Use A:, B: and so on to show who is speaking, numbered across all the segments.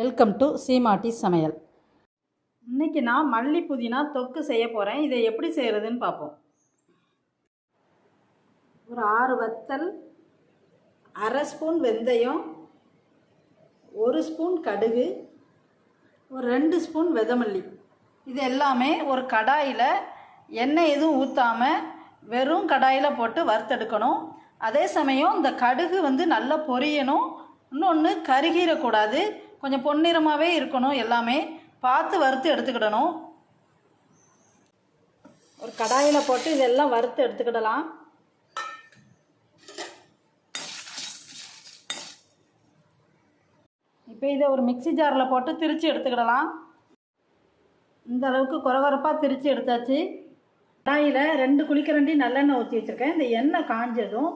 A: Welcome to சீமாட்டி சமையல். இன்னைக்கு நான் மல்லி புதினா தொக்கு செய்ய போகிறேன் இதை எப்படி செய்கிறதுன்னு பார்ப்போம். ஒரு ஆறு வத்தல் அரை ஸ்பூன் வெந்தயம் ஒரு ஸ்பூன் கடுகு ஒரு ரெண்டு ஸ்பூன் வெதமல்லி. இது எல்லாமே ஒரு கடாயில் எண்ணெய் எதுவும் ஊற்றாமல் வெறும் கடாயில் போட்டு வறுத்தெடுக்கணும். அதே சமயம் இந்த கடுகு வந்து நல்லா பொரியணும். இன்னொன்று கருகிடக்கூடாது கொஞ்சம் பொன்னிறமாகவே இருக்கணும் எல்லாமே. பார்த்து வறுத்து எடுத்துக்கிடணும். ஒரு கடாயில் போட்டு இதெல்லாம் வறுத்து எடுத்துக்கிடலாம். இப்போ இதை ஒரு மிக்ஸி ஜாரில் போட்டு திரித்து எடுத்துக்கிடலாம். இந்த அளவுக்கு குறகுறப்பாக திரித்து எடுத்தாச்சு. கடாயில் ரெண்டு குளிக்கரண்டி நல்லெண்ணெய் ஊற்றி வச்சுருக்கேன். இந்த எண்ணெய் காஞ்சதும்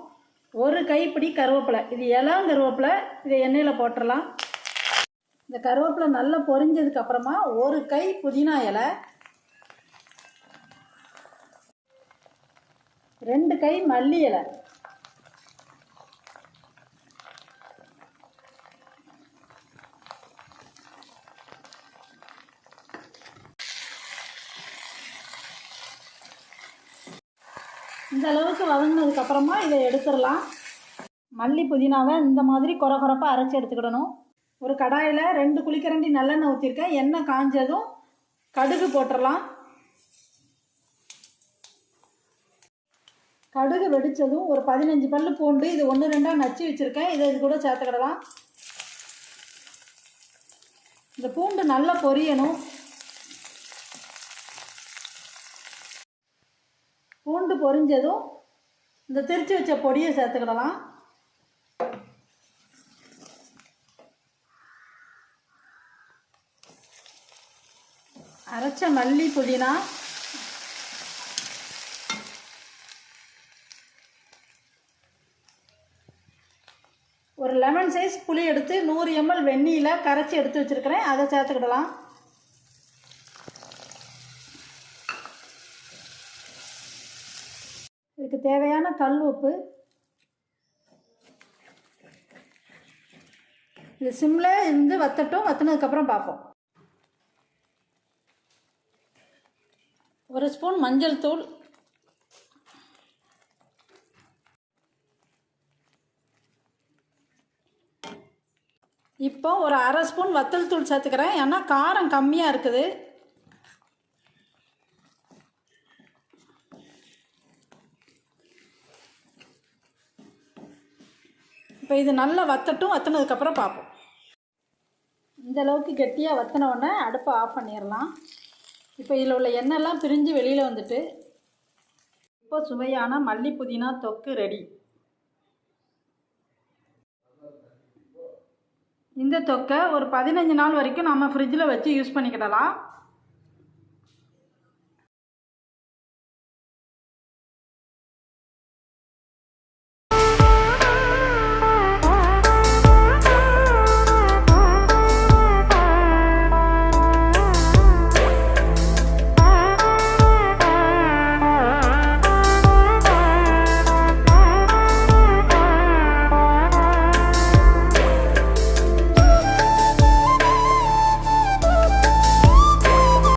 A: ஒரு கைப்பிடி கருவேப்பிலை. இது இளம் கருவேப்பிலை. இதை எண்ணெயில் போட்டுடலாம் இந்த கருவேப்பிலை நல்லா பொரிஞ்சதுக்கு அப்புறமா ஒரு கை புதினா இலை ரெண்டு கை மல்லி இலை. இந்த அளவுக்கு வதங்கினதுக்கு அப்புறமா இதை எடுத்துடலாம். மல்லி புதினாவை இந்த மாதிரி குறை குறைப்பாக அரைச்சி எடுத்துக்கிடணும். ஒரு கடாயில் ரெண்டு குளிக்கரண்டி நல்லெண்ணெய் ஊற்றிருக்கேன் எண்ணெய் காஞ்சதும் கடுகு போட்டுடலாம் கடுகு வெடித்ததும் ஒரு பதினஞ்சு பல்லு பூண்டு இது ஒன்று ரெண்டாக நச்சு வச்சுருக்கேன். இதை இது கூட சேர்த்துக்கிடலாம் இந்த பூண்டு நல்லா பொரியணும். பூண்டு பொரிஞ்சதும் இந்த திரிச்சு வச்ச பொடியை சேர்த்துக்கிடலாம் அரைச்ச மல்லி புதினா. ஒரு லெமன் சைஸ் புளி எடுத்து நூறு எம்எல் வெந்நியில் கரைச்சி எடுத்து வச்சுருக்கிறேன். அதை சேர்த்துக்கிடலாம். இதுக்கு தேவையான கல் உப்பு. இது சிம்மில் இருந்து வத்தட்டும் வத்தினதுக்கப்புறம் பார்ப்போம். ஒரு ஸ்பூன் மஞ்சள் தூள். இப்போ ஒரு அரை ஸ்பூன் வத்தல் தூள் சேர்த்துக்கிறேன். ஏன்னா காரம் கம்மியாக இருக்குது. இப்போ இது நல்லா வத்தட்டும். வத்தினதுக்கப்புறம் பார்ப்போம். இந்தளவுக்கு கெட்டியாக வத்தின உடனே அடுப்பை ஆஃப் பண்ணிடலாம். இப்போ இதில் உள்ள எண்ணெய்லாம் பிரிஞ்சு வெளியில் வந்துட்டு இப்போ சுவையான மல்லி புதினா தொக்கு ரெடி. இந்த தொக்கை ஒரு பதினஞ்சு நாள் வரைக்கும் நம்ம ஃப்ரிட்ஜில் வச்சு யூஸ் பண்ணிக்கிடலாம்.